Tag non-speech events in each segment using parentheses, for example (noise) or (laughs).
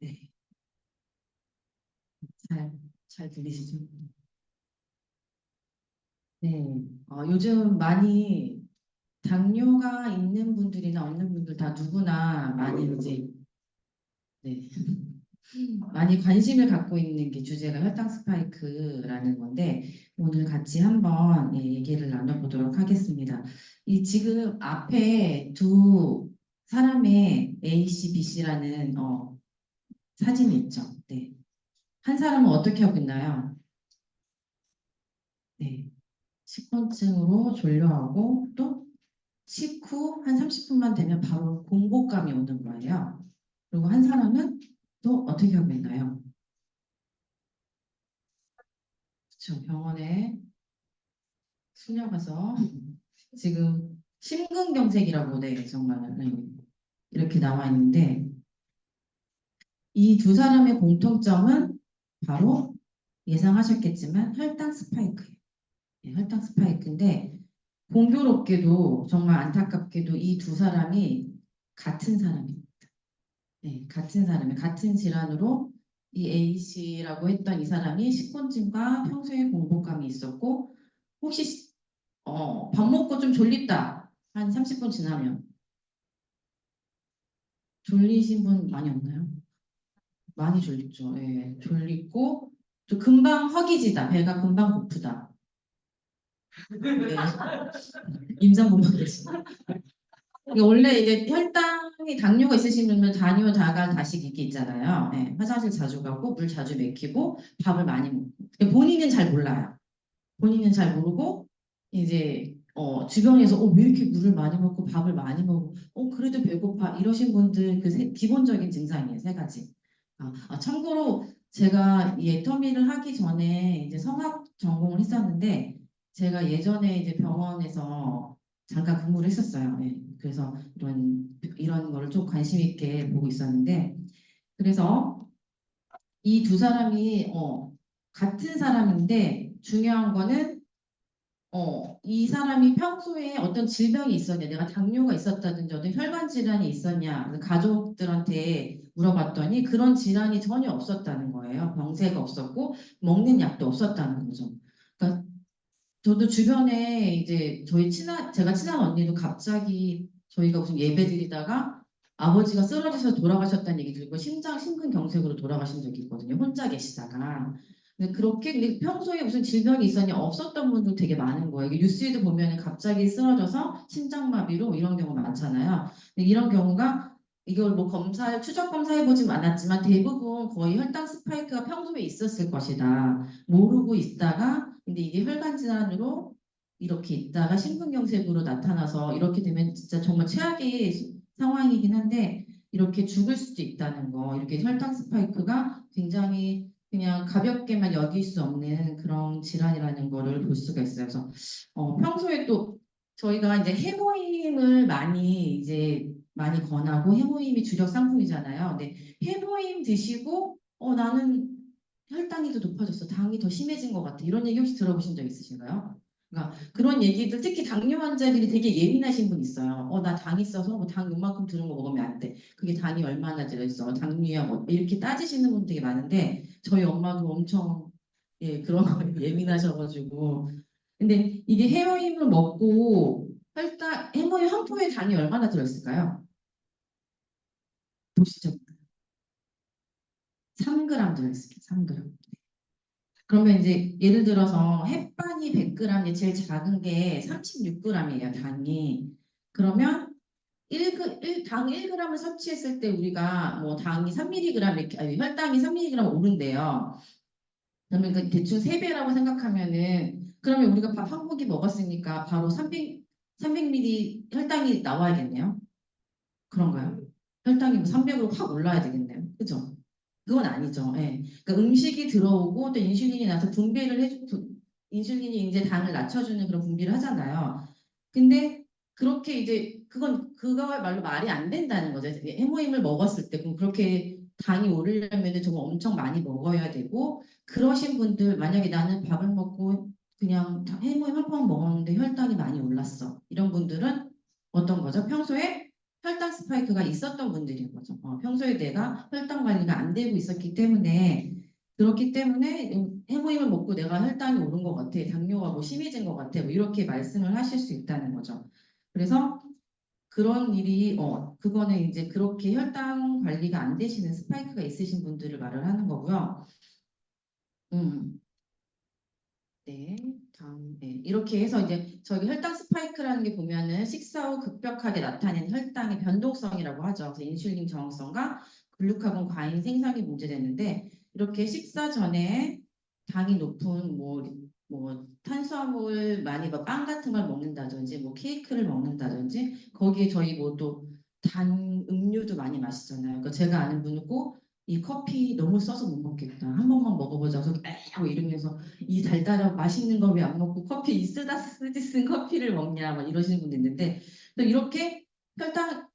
네. 잘, 잘 들리시죠? 네. 어, 요즘 많이 당뇨가 있는 분들이나 없는 분들 다 누구나 많이 이제 네. (laughs) 많이 관심을 갖고 있는 게 주제가 혈당 스파이크라는 건데 오늘 같이 한번 예, 얘기를 나눠보도록 하겠습니다. 이 지금 앞에 두 사람의 A, C, B, C라는 어, 사진이 있죠. 네. 한 사람은 어떻게 하고 있나요? 네. 식곤증으로 졸려하고 또 식후 한 30분만 되면 바로 공복감이 오는 거예요. 그리고 한 사람은 또 어떻게 하고 있나요? 그렇죠. 병원에 숙녀가서 지금 심근경색이라고 네, 정말 네, 이렇게 나와 있는데 이 두 사람의 공통점은 바로 예상하셨겠지만 혈당 스파이크예요. 네, 혈당 스파이크인데 공교롭게도 정말 안타깝게도 이 두 사람이 같은 사람입니다. 네, 같은 사람이 같은 질환으로 이 A 씨라고 했던 이 사람이 식곤증과 평소에 공복감이 있었고 혹시 어, 밥 먹고 좀 졸립다 한 30분 지나면 졸리신 분 많이 없나요? 많이 졸립죠. 예, 졸리고 또 금방 허기지다 배가 금방 고프다. 네. 임산부만 계시다. 이게 원래 이게 혈당이 당뇨가 있으신 분은 다뇨, 다갈, 다식 이게 있잖아요. 예, 화장실 자주 가고 물 자주 맥히고 밥을 많이 먹고 본인은 잘 몰라요. 본인은 잘 모르고 이제 어, 주변에서 어, 왜 이렇게 물을 많이 먹고 밥을 많이 먹고 어, 그래도 배고파 이러신 분들 그 세- 기본적인 증상이에요 세 가지. 아, 아, 참고로 제가 이 애터미를 하기 전에 이제 성악 전공을 했었는데 제가 예전에 이제 병원에서 잠깐 근무를 했었어요. 예. 그래서 이런 이런 거를 좀 관심 있게 보고 있었는데 그래서 이 두 사람이 어, 같은 사람인데 중요한 거는 어, 이 사람이 평소에 어떤 질병이 있었냐, 내가 당뇨가 있었다든지 어떤 혈관 질환이 있었냐, 가족들한테 물어봤더니 그런 질환이 전혀 없었다는 거예요. 병세가 없었고 먹는 약도 없었다는 거죠. 그러니까 저도 주변에 이제 저희 친한 제가 친한 언니도 갑자기 저희가 무슨 예배 드리다가 아버지가 쓰러져서 돌아가셨다는 얘기 들고 심장 심근경색으로 돌아가신 적이 있거든요. 혼자 계시다가. 근데 그렇게 평소에 무슨 질병이 있었냐 없었던 분들 되게 많은 거예요. 뉴스에도 보면 갑자기 쓰러져서 심장마비로 이런 경우가 많잖아요. 이런 경우가 이걸 뭐 검사 추적 검사해 보진 않았지만 대부분 거의 혈당 스파이크가 평소에 있었을 것이다. 모르고 있다가 근데 이게 혈관 질환으로 이렇게 있다가 심근경색으로 나타나서 이렇게 되면 진짜 정말 최악의 상황이긴 한데 이렇게 죽을 수도 있다는 거. 이렇게 혈당 스파이크가 굉장히 그냥 가볍게만 여길 수 없는 그런 질환이라는 거를 볼 수가 있어요. 그래서 어, 평소에 또 저희가 이제 해모임을 많이 이제 많이 권하고 해모임이 주력 상품이잖아요. 근데 해모임 드시고 어 나는 혈당이 더 높아졌어. 당이 더 심해진 것 같아. 이런 얘기 혹시 들어보신 적 있으신가요? 그러니까 그런 얘기들 특히 당뇨 환자들이 되게 예민하신 분 있어요. 어, 나 당 있어서 뭐 당 요만큼 드는 거 먹으면 안 돼. 그게 당이 얼마나 들어있어. 당류야 뭐 이렇게 따지시는 분 되게 많은데 저희 엄마도 엄청 예, 그런 거에 (laughs) 예민하셔가지고 근데 이게 해모임을 먹고 혈당 해모임 한 포에 당이 얼마나 들어있을까요? 보시죠. 3g 들어있습니다. 3g. 그러면 이제 예를 들어서 햇반이 100g, 제일 작은 게 36g이에요, 당이. 그러면 1그, 1, 당 1g을 섭취했을 때 우리가 뭐 당이 3mg 이렇게 아니, 혈당이 3mg 오른대요. 그러면 그 대충 3배라고 생각하면은 그러면 우리가 밥 한 고기 먹었으니까 바로 300 300ml 혈당이 나와야겠네요. 그런가요? 혈당이 뭐 300으로 확 올라야 되겠네요. 그죠? 그건 아니죠. 예. 그러니까 음식이 들어오고 또 인슐린이 나서 분비를 해주 부- 인슐린이 이제 당을 낮춰주는 그런 분비를 하잖아요. 근데 그렇게 이제 그건 그거말로 말이 안 된다는 거죠. 해모임을 먹었을 때 그럼 그렇게 당이 오르려면 정말 엄청 많이 먹어야 되고 그러신 분들 만약에 나는 밥을 먹고 그냥 해모임 한 번 먹었는데 혈당이 많이 올랐어. 이런 분들은 어떤 거죠? 평소에 혈당 스파이크가 있었던 분들인 거죠. 어, 평소에 내가 혈당 관리가 안 되고 있었기 때문에 그렇기 때문에 음, 해모임을 먹고 내가 혈당이 오른 것 같아, 당뇨가 뭐 심해진 것 같아, 뭐 이렇게 말씀을 하실 수 있다는 거죠. 그래서 그런 일이 어 그거는 이제 그렇게 혈당 관리가 안 되시는 스파이크가 있으신 분들을 말을 하는 거고요. 음. 네, 네. 이렇게 해서 이제 저기 혈당 스파이크라는 게 보면은 식사 후 급격하게 나타내는 혈당의 변동성이라고 하죠. 그래서 인슐린 저항성과 글루카곤 과잉 생산이 문제되는데 이렇게 식사 전에 당이 높은 뭐, 뭐 탄수화물 많이 뭐 빵 같은 걸 먹는다든지 뭐 케이크를 먹는다든지 거기에 저희 뭐 또 단 음료도 많이 마시잖아요. 그러니까 제가 아는 분은 꼭 이 커피 너무 써서 못 먹겠다. 한 번만 먹어보자. 그래서 이러면서 이 달달하고 맛있는 거 왜 안 먹고 커피 이 쓰다 쓰디 쓴 커피를 먹냐 막 이러시는 분도 있는데 또 이렇게 혈당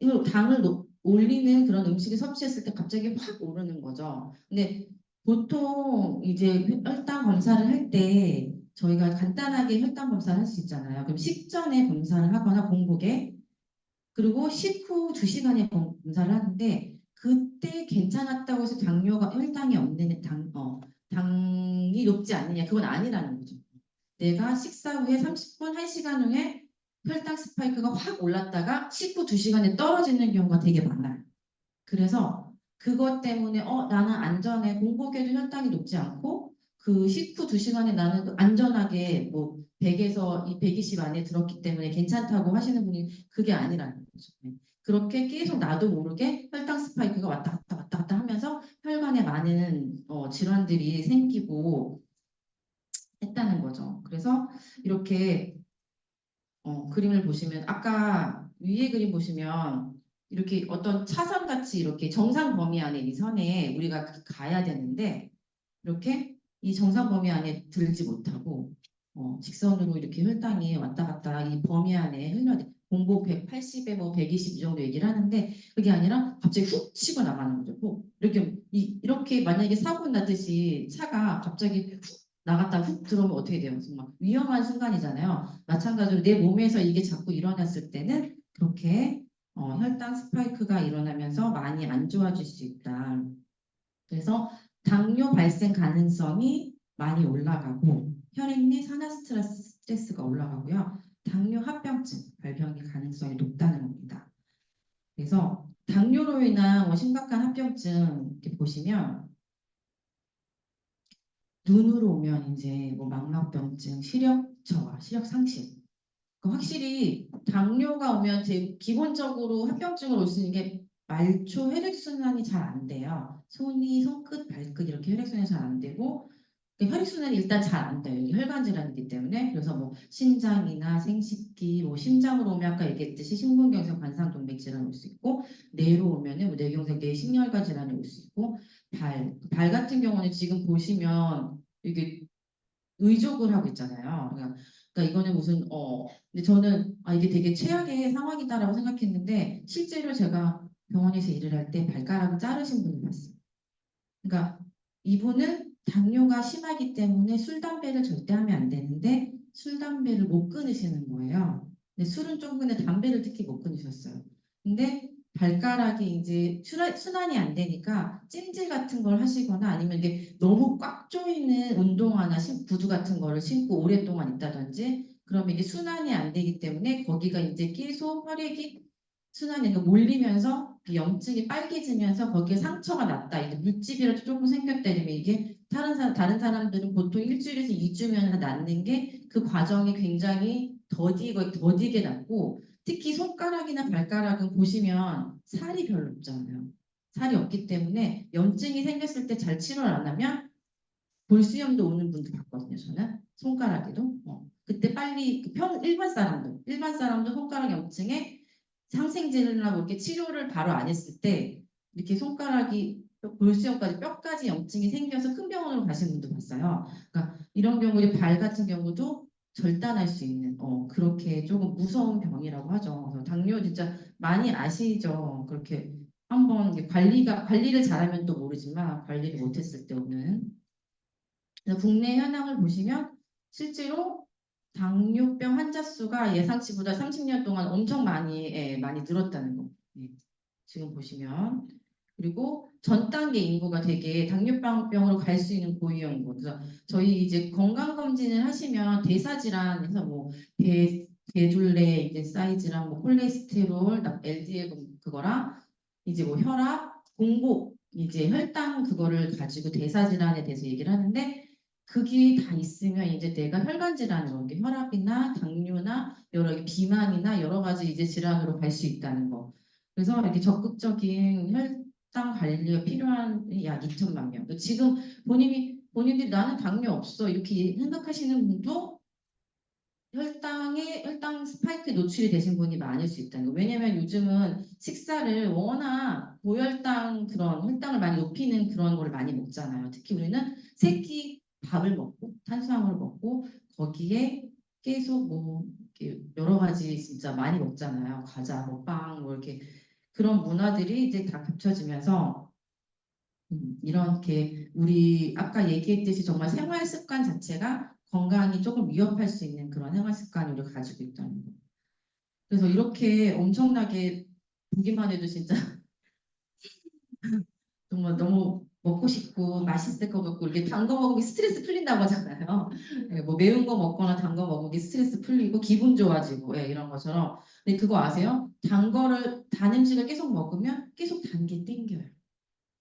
이거 당을 높- 올리는 그런 음식을 섭취했을 때 갑자기 확 오르는 거죠. 근데 보통 이제 혈당 검사를 할 때 저희가 간단하게 혈당 검사를 할 수 있잖아요. 그럼 식전에 검사를 하거나 공복에 그리고 식후 2시간에 검사를 하는데 그때 괜찮았다고 해서 당뇨가 혈당이 없는 당, 어, 당이 높지 않느냐 그건 아니라는 거죠. 내가 식사 후에 30분, 1시간 후에 혈당 스파이크가 확 올랐다가 식후 2시간에 떨어지는 경우가 되게 많아요. 그래서 그것 때문에 어 나는 안전해 공복에도 혈당이 높지 않고 그 식후 2시간에 나는 그 안전하게 뭐 100에서 이 120 안에 들었기 때문에 괜찮다고 하시는 분이 그게 아니라는 거죠. 네. 그렇게 계속 나도 모르게 혈당 스파이크가 왔다 갔다 왔다 갔다 하면서 혈관에 많은 어, 질환들이 생기고 했다는 거죠. 그래서 이렇게 어, 그림을 보시면 아까 위에 그림 보시면 이렇게 어떤 차선 같이 이렇게 정상 범위 안에 이 선에 우리가 가야 되는데 이렇게 이 정상 범위 안에 들지 못하고 어, 직선으로 이렇게 혈당이 왔다 갔다 이 범위 안에 흘러 공복 180에 뭐 120 이 정도 얘기를 하는데 그게 아니라 갑자기 훅 치고 나가는 거죠. 훅. 이렇게 이, 이렇게 만약에 사고 나듯이 차가 갑자기 훅 나갔다 훅 들어오면 어떻게 돼요? 정말 위험한 순간이잖아요. 마찬가지로 내 몸에서 이게 자꾸 일어났을 때는 그렇게 어, 혈당 스파이크가 일어나면서 많이 안 좋아질 수 있다. 그래서 당뇨 발생 가능성이 많이 올라가고 혈액 내 산화 스트레스, 스트레스가 올라가고요. 당뇨 합병증 발병의 가능성이 높다는 겁니다. 그래서 당뇨로 인한 뭐 심각한 합병증 이렇게 보시면 눈으로 오면 이제 뭐 망막병증, 시력 저하, 시력 상실. 그러니까 확실히 당뇨가 오면 제 기본적으로 합병증을 올수 있는 게 말초 혈액순환이 잘 안 돼요. 손이 손끝, 발끝 이렇게 혈액순환이 잘 안 되고 혈액순환이 일단 잘 안 돼요. 이게 혈관 질환이기 때문에 그래서 뭐 신장이나 생식기, 뭐 심장으로 오면 아까 얘기했듯이 심근경색 관상동맥 질환이 올 수 있고 뇌로 오면은 뭐 뇌경색, 뇌심혈관 질환이 올 수 있고 발, 발 같은 경우는 지금 보시면 이게 의족을 하고 있잖아요. 그러니까, 그러니까 이거는 무슨 어 근데 저는 아 이게 되게 최악의 상황이다라고 생각했는데 실제로 제가 병원에서 일을 할 때 발가락을 자르신 분을 봤어요. 그러니까 이분은 당뇨가 심하기 때문에 술 담배를 절대 하면 안 되는데 술 담배를 못 끊으시는 거예요. 근데 술은 좀 근데 담배를 특히 못 끊으셨어요. 근데 발가락이 이제 순환- 순환이 안 되니까 찜질 같은 걸 하시거나 아니면 이게 너무 꽉 조이는 운동화나 신- 구두 같은 거를 신고 오랫동안 있다든지 그러면 이게 순환이 안 되기 때문에 거기가 이제 계속 혈액이 순환이 몰리면서 그 염증이 빨개지면서 거기에 상처가 났다. 이제 물집이라도 조금 생겼다 이러면 이게 다른 사람 다른 사람들은 보통 일주일에서 2주면 낫는 게 그 과정이 굉장히 더디고 더디게 낫고 특히 손가락이나 발가락은 보시면 살이 별로 없잖아요. 살이 없기 때문에 염증이 생겼을 때 잘 치료를 안 하면 볼수염도 오는 분도 봤거든요. 저는 손가락에도 어. 그때 빨리 그평 일반 사람도 일반 사람도 손가락 염증에 항생제나 뭐 이렇게 치료를 바로 안 했을 때 이렇게 손가락이 볼수염까지 뼈까지 염증이 생겨서 큰 병원으로 가신 분도 봤어요. 그러니까 이런 경우에 발 같은 경우도 절단할 수 있는 어 그렇게 조금 무서운 병이라고 하죠. 당뇨 진짜 많이 아시죠? 그렇게 한번 관리가 관리를 잘하면 또 모르지만 관리를 못했을 때 오는 국내 현황을 보시면 실제로 당뇨병 환자 수가 예상치보다 30년 동안 엄청 많이 예, 많이 늘었다는 거. 예, 지금 보시면 그리고 전 단계 인구가 되게 당뇨병으로 갈 수 있는 고위험군. 그래서 저희 이제 건강 검진을 하시면 대사 질환에서 뭐 대, 대둘레 이제 사이즈랑 뭐 콜레스테롤, LDL 그- 그거랑 이제 뭐 혈압, 공복 이제 혈당 그거를 가지고 대사 질환에 대해서 얘기를 하는데 그게 다 있으면 이제 내가 혈관 질환으로 이게 혈압이나 당뇨나 여러 개 비만이나 여러 가지 이제 질환으로 갈 수 있다는 거. 그래서 이렇게 적극적인 혈 당 관리가 필요한 약 2천만 명. 지금 본인이 본인들이 나는 당뇨 없어 이렇게 생각하시는 분도 혈당에 혈당 스파이크에 노출이 되신 분이 많을 수 있다는 거. 왜냐면 요즘은 식사를 워낙 고혈당 그런 혈당을 많이 높이는 그런 거를 많이 먹잖아요. 특히 우리는 세끼 밥을 먹고 탄수화물을 먹고 거기에 계속 뭐 여러 가지 진짜 많이 먹잖아요. 과자, 뭐 빵, 뭐 이렇게 그런 문화들이 이제 다 겹쳐지면서 음, 이렇게 우리 아까 얘기했듯이 정말 생활 습관 자체가 건강이 조금 위협할 수 있는 그런 생활 습관을 가지고 있다는 거. 그래서 이렇게 엄청나게 보기만 해도 진짜 (laughs) 정말 너무 먹고 싶고 맛있을 것 같고 이렇게 단 거 먹으면 스트레스 풀린다고 하잖아요. (laughs) 예, 뭐 매운 거 먹거나 단 거 먹으면 스트레스 풀리고 기분 좋아지고 예, 이런 것처럼. 근데 그거 아세요? 단 거를 단 음식을 계속 먹으면 계속 단 게 땡겨요.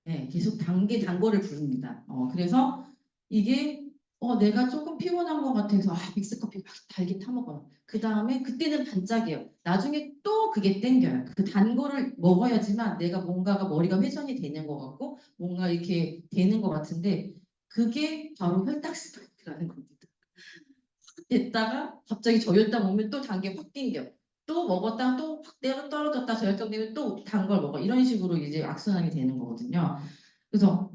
예, 계속 단게 단 거를 부릅니다. 어, 그래서 이게 어, 내가 조금 피곤한 것 같아서 아, 믹스커피 막 달게 타 먹어요. 그 다음에 그때는 반짝이에요. 나중에 또 그게 땡겨요. 그 단 거를 먹어야지만 내가 뭔가가 머리가 회전이 되는 것 같고 뭔가 이렇게 되는 것 같은데 그게 바로 혈당 스파이크라는 겁니다. 됐다가 갑자기 저혈당 오면 또단게확 땡겨. 또 먹었다가 또확 떨어졌다 저혈당 되면 또 단 걸 먹어. 이런 식으로 이제 악순환이 되는 거거든요. 그래서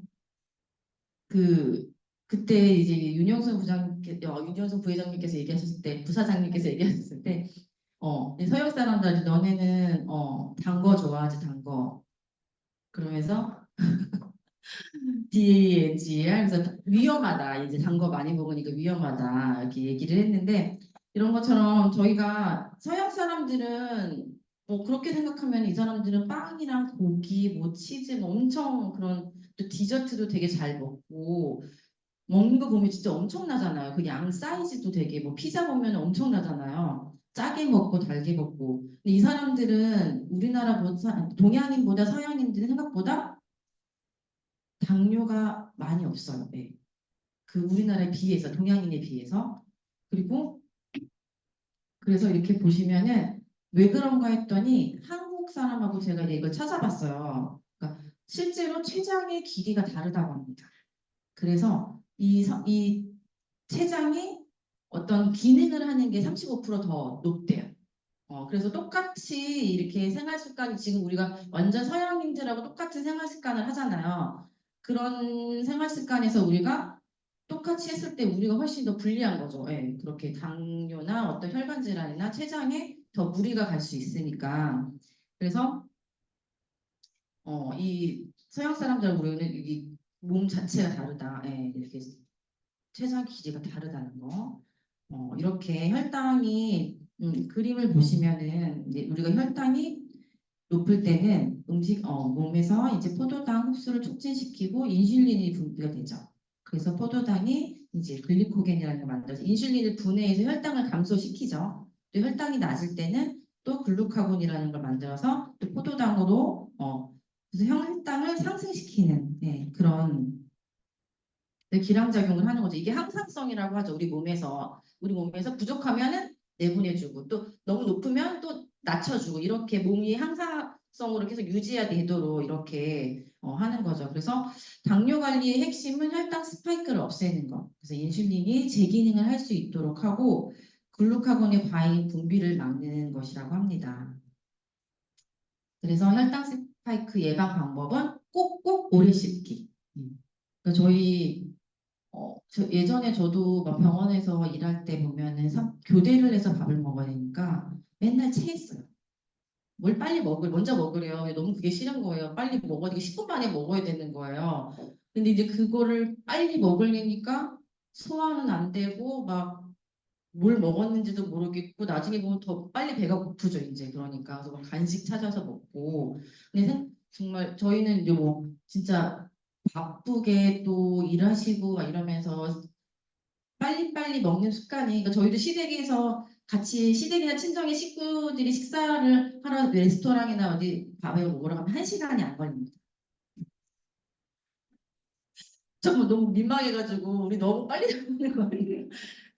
그 그때 이제 윤영선 부장님께 어, 윤영선 부회장님께서 얘기하셨을 때 부사장님께서 얘기하셨을 때 어, 서양 사람들이 너네는 어, 단 거 좋아하지 단 거. 그러면서 (laughs) DANGR 위험하다. 이제 단 거 많이 먹으니까 위험하다. 이렇게 얘기를 했는데 이런 것처럼 저희가 서양 사람들은 뭐 그렇게 생각하면 이 사람들은 빵이랑 고기, 뭐 치즈 뭐 엄청 그런 또 디저트도 되게 잘 먹고 먹는 거 보면 진짜 엄청나잖아요. 그 양 사이즈도 되게 뭐 피자 보면 엄청나잖아요. 짜게 먹고 달게 먹고. 근데 이 사람들은 우리나라보다 동양인보다 서양인들은 생각보다 당뇨가 많이 없어요. 네. 그 우리나라에 비해서 동양인에 비해서 그리고 그래서 이렇게 보시면은 왜 그런가 했더니 한국 사람하고 제가 이걸 찾아봤어요. 그러니까 실제로 췌장의 길이가 다르다고 합니다. 그래서 이, 서- 이 췌장이 어떤 기능을 하는 게 35%더 높대요. 어, 그래서 똑같이 이렇게 생활 습관이 지금 우리가 완전 서양인들하고 똑같은 생활 습관을 하잖아요. 그런 생활 습관에서 우리가 똑같이 했을 때 우리가 훨씬 더 불리한 거죠. 예, 그렇게 당뇨나 어떤 혈관 질환이나 췌장에 더 무리가 갈 수 있으니까. 그래서 어, 이 서양 사람들하고 우리는 이 몸 자체가 다르다. 예, 이렇게 췌장 길이가 다르다는 거. 어, 이렇게 혈당이 음, 그림을 보시면은 이제 우리가 혈당이 높을 때는 음식 어, 몸에서 이제 포도당 흡수를 촉진시키고 인슐린이 분비가 되죠. 그래서 포도당이 이제 글리코겐이라는 걸 만들어서 인슐린을 분해해서 혈당을 감소시키죠. 또 혈당이 낮을 때는 또 글루카곤이라는 걸 만들어서 또 포도당으로 어, 그래서 혈당을 상승시키는 네, 그런 네, 기량작용을 하는 거죠. 이게 항상성이라고 하죠. 우리 몸에서 우리 몸에서 부족하면은 내보내주고 또 너무 높으면 또 낮춰주고 이렇게 몸이 항상성으로 계속 유지가 되도록 이렇게 어, 하는 거죠. 그래서 당뇨 관리의 핵심은 혈당 스파이크를 없애는 것. 그래서 인슐린이 제 기능을 할 수 있도록 하고 글루카곤의 과잉 분비를 막는 것이라고 합니다. 그래서 혈당 스파이크 예방 방법은 꼭꼭 오래 씹기. 음. 그러니까 저희 어, 저 예전에 저도 막 병원에서 일할 때 보면은 삼- 교대를 해서 밥을 먹어야 되니까 맨날 체했어요. 뭘 빨리 먹을, 먼저 먹으래요. 너무 그게 싫은 거예요. 빨리 먹어야 되게 10분 만에 먹어야 되는 거예요. 근데 이제 그거를 빨리 먹으려니까 소화는 안 되고 막 뭘 먹었는지도 모르겠고 나중에 보면 더 빨리 배가 고프죠 이제 그러니까 그래서 막 간식 찾아서 먹고 근데 생- 정말 저희는 이제 뭐 진짜 바쁘게 또 일하시고 막 이러면서 빨리빨리 먹는 습관이 그러니까 저희도 시댁에서 같이 시댁이나 친정의 식구들이 식사를 하러 레스토랑이나 어디 밥을 먹으러 가면 한 시간이 안 걸립니다. 정말 너무 민망해가지고 우리 너무 빨리 (laughs) 먹는 거예요.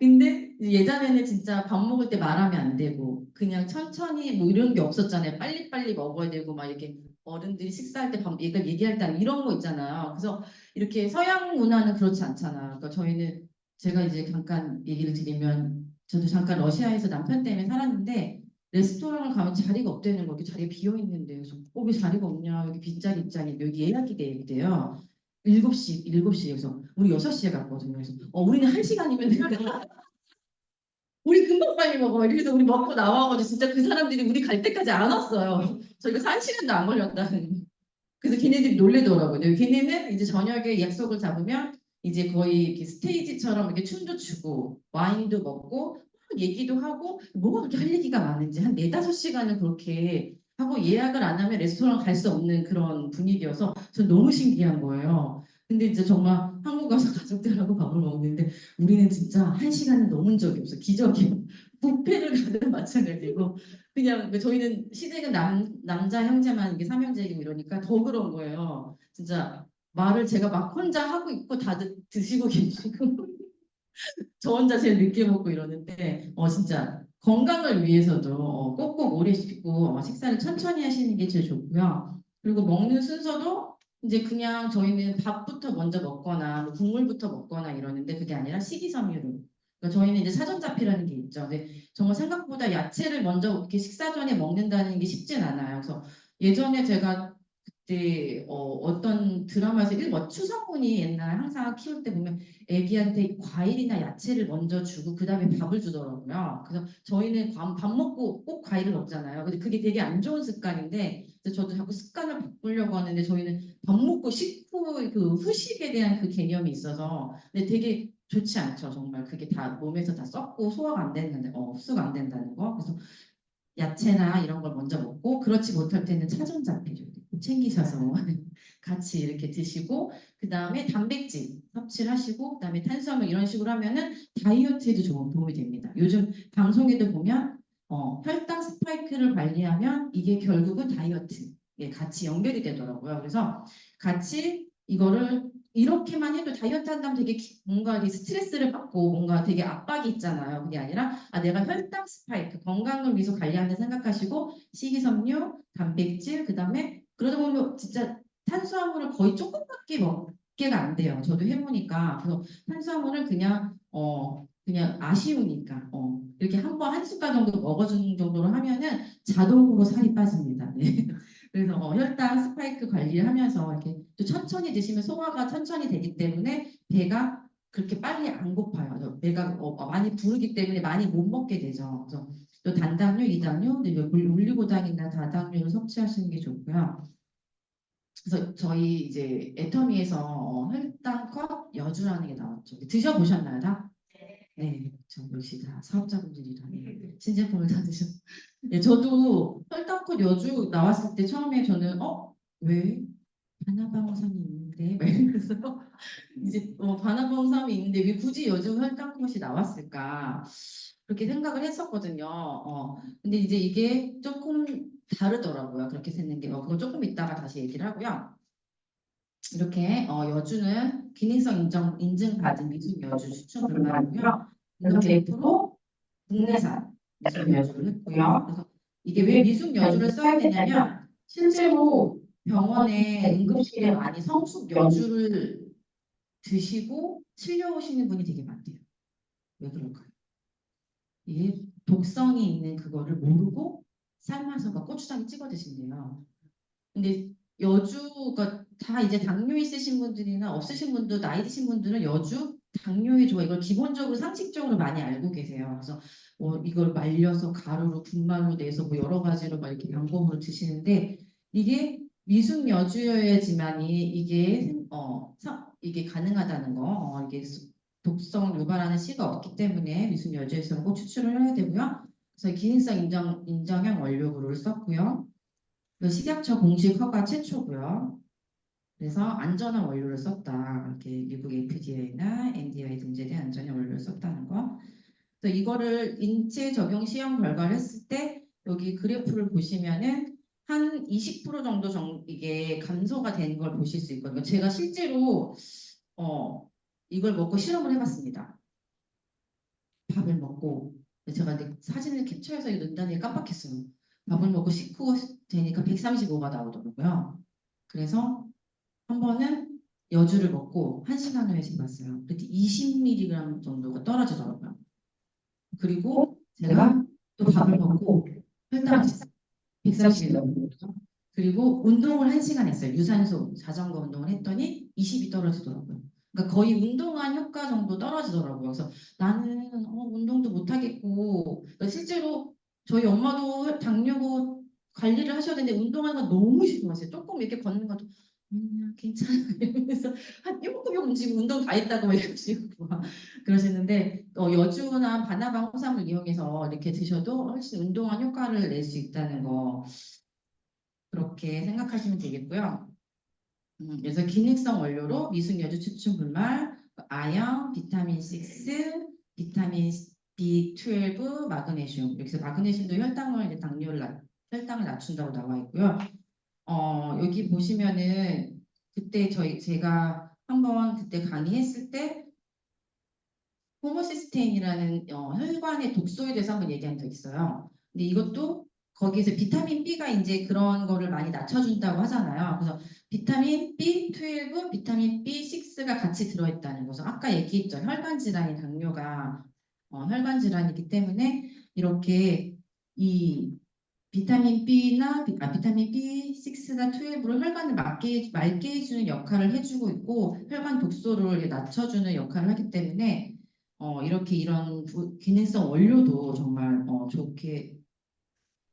근데 예전에는 진짜 밥 먹을 때 말하면 안 되고 그냥 천천히 뭐 이런 게 없었잖아요. 빨리빨리 먹어야 되고 막 이렇게 어른들이 식사할 때 밥 얘기할 때 이런 거 있잖아요. 그래서 이렇게 서양 문화는 그렇지 않잖아요. 그러니까 저희는 제가 이제 잠깐 얘기를 드리면 저도 잠깐 러시아에서 남편 때문에 살았는데 레스토랑을 가면 자리가 없대는 거, 이렇게 자리가 비어 있는데 그래서 어, 왜 자리가 없냐? 여기 빈자리 있잖니 여기 예약이 돼 있대요. 7시, 7시에 그래서 우리 6시에 갔거든요. 그래서 어, 우리는 1시간이면 된다. 우리 금방 빨리 먹어. 그래서 우리 먹고 나와가지고 진짜 그 사람들이 우리 갈 때까지 안 왔어요. 저희가 1시간도 안 걸렸다는. 그래서 걔네들이 놀래더라고요. 걔네는 이제 저녁에 약속을 잡으면 이제 거의 이렇게 스테이지처럼 이렇게 춤도 추고 와인도 먹고 얘기도 하고 뭐가 그렇게 할 얘기가 많은지 한 네다섯 시간을 그렇게 하고 예약을 안 하면 레스토랑 갈 수 없는 그런 분위기여서 전 너무 신기한 거예요. 근데 이제 정말 한국 와서 (laughs) 가족들하고 밥을 먹는데 우리는 진짜 한 시간을 넘은 적이 없어. 기적이야. (laughs) 뷔페를 가든 마찬가지고 그냥 저희는 시댁은 남, 남자 형제만 이게 삼형제이고 이러니까 더 그런 거예요. 진짜 말을 제가 막 혼자 하고 있고 다들 드시고 (laughs) 계시고 저 혼자 제일 늦게 먹고 이러는데 어 진짜 건강을 위해서도 어, 꼭꼭 오래 씻고 어, 식사를 천천히 하시는 게 제일 좋고요. 그리고 먹는 순서도 이제 그냥 저희는 밥부터 먼저 먹거나 뭐 국물부터 먹거나 이러는데 그게 아니라 식이섬유로. 그러니까 저희는 이제 사전자피라는 게 있죠. 근데 정말 생각보다 야채를 먼저 이렇게 식사 전에 먹는다는 게 쉽진 않아요. 그래서 예전에 제가 그때 어, 떤 드라마에서 일- 뭐 추성훈이 옛날 항상 키울 때 보면 애기한테 과일이나 야채를 먼저 주고 그 다음에 밥을 주더라고요. 그래서 저희는 밥, 밥 먹고 꼭 과일을 먹잖아요. 근데 그게 되게 안 좋은 습관인데 저도 자꾸 습관을 바꾸려고 하는데 저희는 밥 먹고 식후 그 후식에 대한 그 개념이 있어서 근데 되게 좋지 않죠. 정말 그게 다 몸에서 다 썩고 소화가 안 되는데 어, 흡수가 안 된다는 거. 그래서 야채나 이런 걸 먼저 먹고 그렇지 못할 때는 차전자피를 챙기셔서 (laughs) 같이 이렇게 드시고 그 다음에 단백질 섭취를 하시고 그 다음에 탄수화물 이런 식으로 하면은 다이어트에도 좀 도움이 됩니다. 요즘 방송에도 보면 어, 혈당 스파이크를 관리하면 이게 결국은 다이어트에 같이 연결이 되더라고요. 그래서 같이 이거를 이렇게만 해도 다이어트 한다면 되게 기- 뭔가 스트레스를 받고 뭔가 되게 압박이 있잖아요. 그게 아니라 아 내가 혈당 스파이크 건강을 위해서 관리한다 생각하시고 식이섬유, 단백질 그 다음에 그러다 보면 진짜 탄수화물을 거의 조금밖에 먹게가 안 돼요. 저도 해보니까 그래서 탄수화물을 그냥 어 그냥 아쉬우니까 어 이렇게 한 번 한 숟갈 정도 먹어주는 정도로 하면은 자동으로 살이 빠집니다. 네. (laughs) 그래서 어, 혈당 스파이크 관리를 하면서 이렇게 또 천천히 드시면 소화가 천천히 되기 때문에 배가 그렇게 빨리 안 고파요. 배가 어, 많이 부르기 때문에 많이 못 먹게 되죠. 그래서 또 단당류, 이당류, 올리고당이나 다당류를 섭취하시는 게 좋고요. 그래서 저희 이제 애터미에서 어, 혈당컷 여주라는 게 나왔죠. 드셔보셨나요, 다? 네, 저 역시 다 사업자분들이라네. 신제품을 다 드셔. 네, 저도 혈당컷 여주 나왔을 때 처음에 저는 어? 왜? 바나방삼이 있는데? 막 이러면서 (laughs) 이제 어, 바나방삼이 있는데 왜 굳이 여주 혈당컷이 나왔을까? 그렇게 생각을 했었거든요. 어, 근데 이제 이게 조금 다르더라고요. 그렇게 생긴 게. 어, 그거 조금 이따가 다시 얘기를 하고요. 이렇게 어, 여주는 기능성 인정, 인증받은 미술 여주 추천 불가고요. 이건 100% 국내산 미술 여주를 했고요. 그래서 이게 왜 미술 여주를 써야 되냐면 실제로 병원에 응급실에 많이 성숙 여주를 드시고 치료 오시는 분이 되게 많대요. 왜 그럴까요? 이게 독성이 있는 그거를 모르고 삶아서 막 고추장에 찍어 드신대요. 근데 여주 가 다 이제 당뇨 있으신 분들이나 없으신 분들, 나이 드신 분들은 여주 당뇨에 좋아 이걸 기본적으로 상식적으로 많이 알고 계세요. 그래서 뭐 이걸 말려서 가루로 분말로 내서 뭐 여러 가지로 막 이렇게 양봉으로 드시는데 이게 미숙 여주여야지만이 이게 어 사- 이게 가능하다는 거 어, 이게 수- 독성 유발하는 C가 없기 때문에 미순 여주에서는 꼭 추출을 해야 되고요. 그래서 기능성 인정, 인정형 원료구를 썼고요. 식약처 공식 허가 최초고요. 그래서 안전한 원료를 썼다. 이렇게 미국 APDA나 NDI 등재된 안전한 원료를 썼다는 거. 그래서 이거를 인체 적용 시험 결과를 했을 때 여기 그래프를 보시면은 한 20% 정도 정, 이게 감소가 된걸 보실 수 있거든요. 제가 실제로 어, 이걸 먹고 실험을 해봤습니다. 밥을 먹고 제가 사진을 캡처해서 게 깜빡했어요. 밥을 먹고 식후 되니까 135가 나오더라고요. 그래서 한 번은 여주를 먹고 한 시간 후에 재봤어요. 그때 20mg 정도가 떨어지더라고요. 그리고 제가 또 밥을 먹고 쟀어요. 130이 넘어요. 그리고 운동을 한 시간 했어요. 유산소 자전거 운동을 했더니 20이 떨어지더라고요. 그러니까 거의 운동한 효과 정도 떨어지더라고요. 그래서 나는 어, 운동도 못 하겠고 그러니까 실제로 저희 엄마도 당뇨고 관리를 하셔야 되는데 운동하는 건 너무 싫어하세요. 조금 이렇게 걷는 것도 음, 괜찮아 (laughs) 이러면서 한 조금 움직이고 운동 다 했다고 막 이러시고 막 그러시는데 어, 여주나 바나바 홍삼을 이용해서 이렇게 드셔도 훨씬 운동한 효과를 낼 수 있다는 거 그렇게 생각하시면 되겠고요. 음, 그래서 기능성 원료로 미순여주 추출 분말, 아연, 비타민 6, 비타민 B12, 마그네슘. 여기서 마그네슘도 혈당을 이제 당뇨를 낮, 혈당을 낮춘다고 나와 있고요. 어, 여기 보시면은 그때 저희 제가 한번 그때 강의했을 때 호모시스테인이라는 어, 혈관의 독소에 대해서 한번 얘기한 적 있어요. 근데 이것도 거기서 비타민 B가 이제 그런 거를 많이 낮춰준다고 하잖아요. 그래서 비타민 B12, 비타민 B6가 같이 들어있다는 거죠. 아까 얘기했죠. 혈관 질환이 당뇨가 어, 혈관 질환이기 때문에 이렇게 이 비타민 B나 비, 아, 비타민 B6가 12로 혈관을 맑게, 맑게 해주는 역할을 해주고 있고 혈관 독소를 낮춰주는 역할을 하기 때문에 어, 이렇게 이런 부- 기능성 원료도 정말 어, 좋게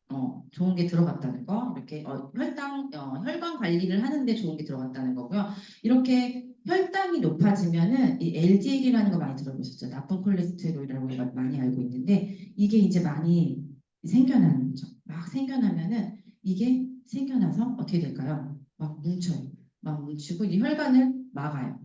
어, 좋은 게 들어갔다는 거 이렇게 어, 혈당 어, 혈관 관리를 하는데 좋은 게 들어갔다는 거고요. 이렇게 혈당이 높아지면은 이 LDL이라는 거 많이 들어보셨죠? 나쁜 콜레스테롤이라고 많이 알고 있는데 이게 이제 많이 생겨나는 거죠. 막 생겨나면은 이게 생겨나서 어떻게 될까요? 막 뭉쳐요. 막 뭉치고 이 혈관을 막아요.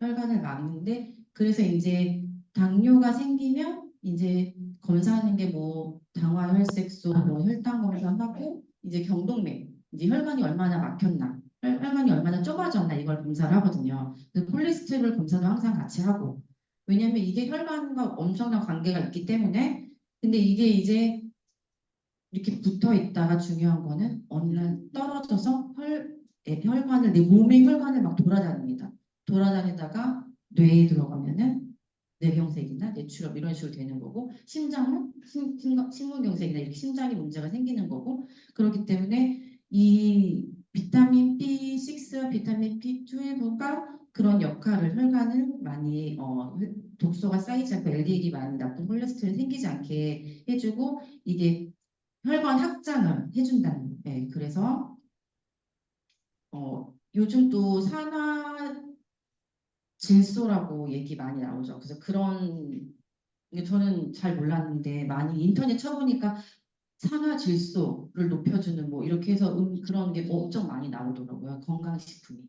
혈관을 막는데 그래서 이제 당뇨가 생기면 이제 검사하는 게 뭐 당화 혈색소, 뭐 혈당 검사하고 이제 경동맥, 이제 혈관이 얼마나 막혔나, 혈- 혈관이 얼마나 좁아졌나 이걸 검사를 하거든요. 그 콜레스테롤 검사도 항상 같이 하고 왜냐면 이게 혈관과 엄청난 관계가 있기 때문에 근데 이게 이제 이렇게 붙어 있다가 중요한 거는 어느 날 떨어져서 혈, 예, 혈관을 내 몸의 혈관을 막 돌아다닙니다. 돌아다니다가 뇌에 들어가면은 뇌경색이나 뇌출혈 이런 식으로 되는 거고 심장은 심, 심, 심근경색이나 이렇게 심장이 문제가 생기는 거고 그렇기 때문에 이 비타민 B6와 비타민 B12가 그런 역할을 혈관을 많이 어, 혈- 독소가 쌓이지 않고 LDL이 많이 나쁜 콜레스테롤이 생기지 않게 해주고 이게 혈관 확장을 해준다는 거예요. 네, 그래서 어, 요즘 또 산화 질소라고 얘기 많이 나오죠. 그래서 그런 게 저는 잘 몰랐는데 많이 인터넷 쳐보니까 산화 질소를 높여주는 뭐 이렇게 해서 음, 그런 게 엄청 많이 나오더라고요. 건강식품이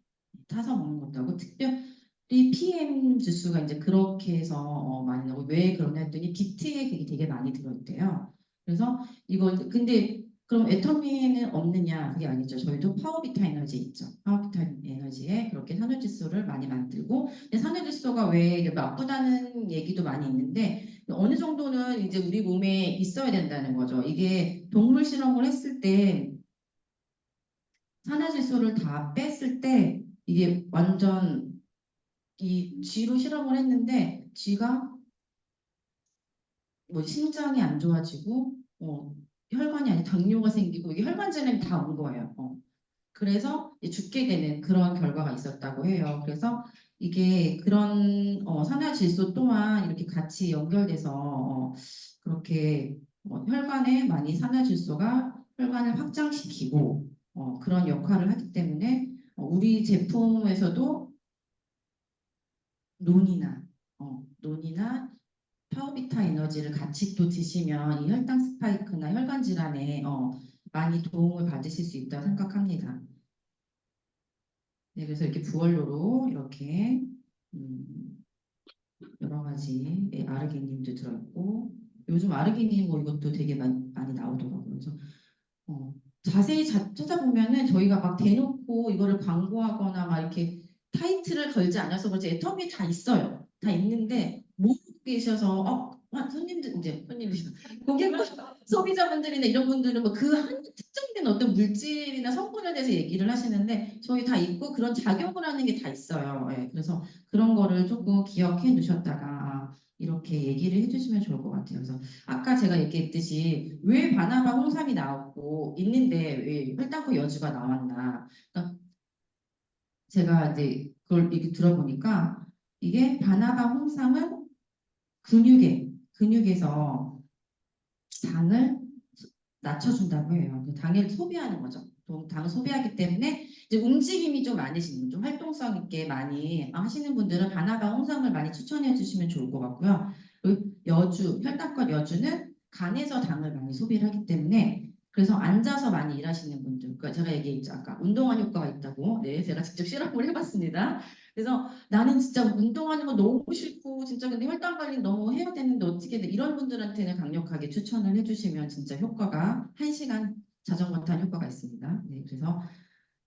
타서 먹는 것도 하고 특별히 PM 지수가 이제 그렇게 해서 어, 많이 나오고 왜 그러냐 했더니 비트에 그게 되게 많이 들어있대요. 그래서 이거 근데 그럼 애터미에는 없느냐 그게 아니죠. 저희도 파워비타 에너지 있죠. 파워비타 에너지에 그렇게 산화질소를 많이 만들고 산화질소가 왜 나쁘다는 얘기도 많이 있는데 어느 정도는 이제 우리 몸에 있어야 된다는 거죠. 이게 동물 실험을 했을 때 산화질소를 다 뺐을 때 이게 완전 이 쥐로 실험을 했는데 쥐가 뭐 심장이 안 좋아지고 어, 혈관이 아니 당뇨가 생기고 이게 혈관 질환이 다 온 거예요. 어. 그래서 죽게 되는 그런 결과가 있었다고 해요. 그래서 이게 그런 어, 산화 질소 또한 이렇게 같이 연결돼서 어, 그렇게 어, 혈관에 많이 산화 질소가 혈관을 확장시키고 어, 그런 역할을 하기 때문에 어, 우리 제품에서도 논이나 어, 논이나 파워비타 에너지를 같이 또 드시면 이 혈당 스파이크나 혈관 질환에 어, 많이 도움을 받으실 수 있다고 생각합니다. 네, 그래서 이렇게 부원료로 이렇게 음, 여러 가지 예, 아르기닌도 들어있고 요즘 아르기닌 뭐 이것도 되게 많이, 많이 나오더라고요. 그래서 어, 자세히 자- 찾아보면은 저희가 막 대놓고 이거를 광고하거나 막 이렇게 타이틀을 걸지 않아서 그렇지 애터미에 다 있어요. 다 있는데 계셔서 어, 아, 손님들 이제 손님들 고객분 (laughs) 소비자분들이나 이런 분들은 뭐 그 한 특정된 어떤 물질이나 성분에 대해서 얘기를 하시는데 저희 다 있고 그런 작용을 하는 게 다 있어요. 예, 그래서 그런 거를 조금 기억해 두셨다가 이렇게 얘기를 해주시면 좋을 것 같아요. 그래서 아까 제가 얘기했듯이 왜 바나나 홍삼이 나왔고 있는데 왜 혈당고 여주가 나왔나? 그러니까 제가 이제 그걸 얘기 들어보니까 이게 바나나 홍삼은 근육에 근육에서 당을 낮춰준다고 해요. 그 당을 소비하는 거죠. 또 당을 소비하기 때문에 이제 움직임이 좀 많으신 분, 좀 활동성 있게 많이 하시는 분들은 바나나 홍삼을 많이 추천해 주시면 좋을 것 같고요. 여주, 혈당과 여주는 간에서 당을 많이 소비를 하기 때문에 그래서 앉아서 많이 일하시는 분들, 그러니까 제가 얘기했죠 아까 운동한 효과가 있다고, 네, 제가 직접 실험을 해봤습니다. 그래서 나는 진짜 운동하는 거 너무 싫고 진짜 근데 혈당 관리 너무 해야 되는데 어떻게 돼? 이런 분들한테는 강력하게 추천을 해주시면 진짜 효과가 한 시간 자전거 탄 효과가 있습니다. 네, 그래서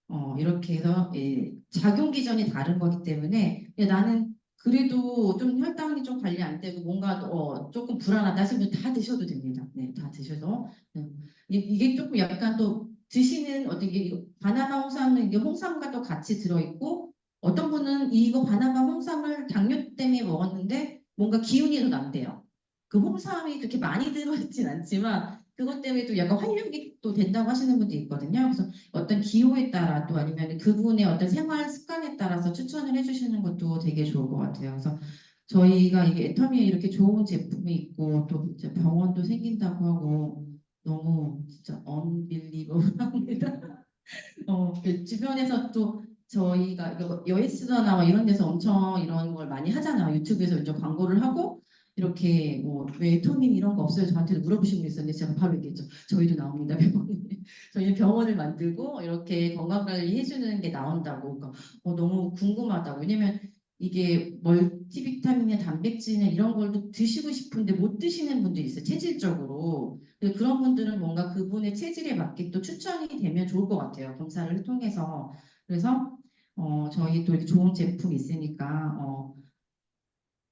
어, 이렇게 해서 예, 작용 기전이 다른 거기 때문에 예, 나는 그래도 좀 혈당이 좀 관리 안 되고 뭔가 어, 조금 불안하다 하시면 다 드셔도 됩니다. 네, 다 드셔도 네. 이- 이게 조금 약간 또 드시는 어떤 게 바나나 홍삼은 이게 홍삼과 또 같이 들어 있고 어떤 분은 이거 바나나 홍삼을 당뇨 때문에 먹었는데 뭔가 기운이 더 난대요. 그 홍삼이 그렇게 많이 (laughs) 들어있진 않지만 그것 때문에 또 약간 활력이 또 된다고 하시는 분도 있거든요. 그래서 어떤 기호에 따라 또 아니면 그분의 어떤 생활 습관에 따라서 추천을 해주시는 것도 되게 좋을 것 같아요. 그래서 저희가 이게 애터미에 이렇게 좋은 제품이 있고 또 이제 병원도 생긴다고 하고 너무 진짜 언빌리버블합니다. (laughs) 어, 그 주변에서 또 저희가 막 이런 데서 엄청 이런 걸 많이 하잖아요. 유튜브에서 이제 광고를 하고 이렇게 뭐왜 토님 이런 거 없어요? 저한테도 물어보신 분 있었는데 제가 바로 얘기했죠. 저희도 나옵니다 병원에. (laughs) 저희는 병원을 만들고 이렇게 건강 관리 해주는 게 나온다고. 그러니까 어, 너무 궁금하다고. 왜냐면 이게 멀티비타민이나 단백질이나 이런 걸또 드시고 싶은데 못 드시는 분들이 있어요. 체질적으로. 그런 분들은 뭔가 그분의 체질에 맞게 또 추천이 되면 좋을 것 같아요. 검사를 통해서. 그래서 어, 저희 또 이렇게 좋은 제품 있으니까 어,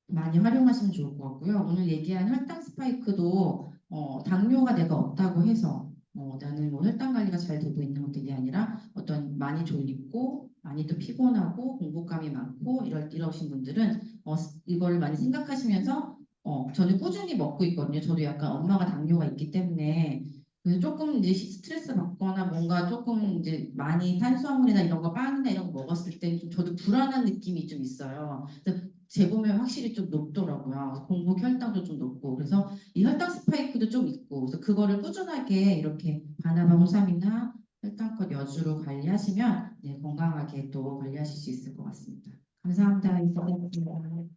많이 활용하시면 좋을 것 같고요. 오늘 얘기한 혈당 스파이크도 어, 당뇨가 내가 없다고 해서 어, 나는 뭐 혈당 관리가 잘 되고 있는 것들이 아니라 어떤 많이 졸립고 많이 또 피곤하고 공복감이 많고 이럴 이러신 분들은 어, 이걸 많이 생각하시면서 어, 저는 꾸준히 먹고 있거든요. 저도 약간 엄마가 당뇨가 있기 때문에 그래서 조금 이제 스트레스 받거나 뭔가 조금 이제 많이 탄수화물이나 이런 거 빵이나 이런 거 먹었을 때 좀 저도 불안한 느낌이 좀 있어요. 재보면 확실히 좀 높더라고요. 공복 혈당도 좀 높고 그래서 이 혈당 스파이크도 좀 있고 그래서 그거를 꾸준하게 이렇게 바나나 홍삼이나 혈당껏 여주로 관리하시면 네, 건강하게 또 관리하실 수 있을 것 같습니다. 감사합니다. 이사입니다